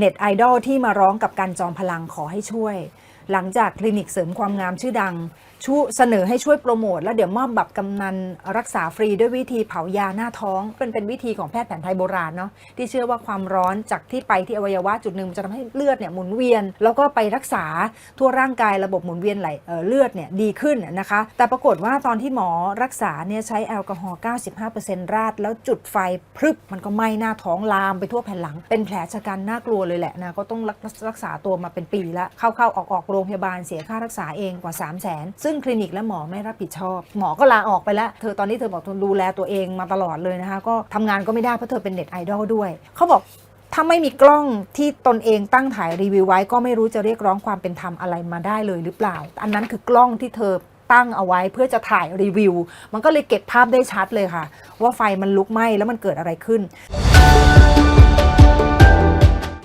เน็ตไอดอลที่มาร้องกับการจอมพลังขอให้ช่วย หลังจากคลินิกเสริมความงามชื่อดังชูเสนอให้ช่วยโปรโมท แล้วเดี๋ยวมอบบัตรกำนันรักษาฟรีด้วยวิธีเผายาหน้าท้องเป็นเป็นวิธีของแพทย์แผนไทยโบราณเนาะที่เชื่อว่าความร้อนจากที่ไปที่อวัยวะจุดหนึ่งจะทำให้เลือดเนี่ยหมุนเวียน แล้วก็ไปรักษาทั่วร่างกายระบบหมุนเวียนไหลเเลือดเนี่ยดีขึ้นนะคะ แต่ปรากฏว่าตอนที่หมอรักษาเนี่ยใช้แอลกอฮอล์95%ราด แล้วจุดไฟพรึบมันก็ไหม้หน้าท้องลามไปทั่วแผ่นหลัง เป็นแผลชะกันน่ากลัวเลยแหละนะก็ต้องรักรักษาตัวมาเป็นปีล้วเข้าๆออกๆโรงพยาบาลเสียค่ารักษาเองกว่า 3 0 0 0 0นซึ่งคลินิกและหมอไม่รับผิดชอบ หมอก็ลาออกไปแล้ว เธอตอนนี้เธอบอกเธอดูแลตัวเองมาตลอดเลยนะคะ ก็ทำงานก็ไม่ได้เพราะเธอเป็นเน็ตไอดอลด้วย เขาบอกถ้าไม่มีกล้องที่ตนเองตั้งถ่ายรีวิวไว้ ก็ไม่รู้จะเรียกร้องความเป็นธรรมอะไรมาได้เลยหรือเปล่า อันนั้นคือกล้องที่เธอตั้งเอาไว้เพื่อจะถ่ายรีวิว มันก็เลยเก็บภาพได้ชัดเลยค่ะ ว่าไฟมันลุกไหม้แล้วมันเกิดอะไรขึ้น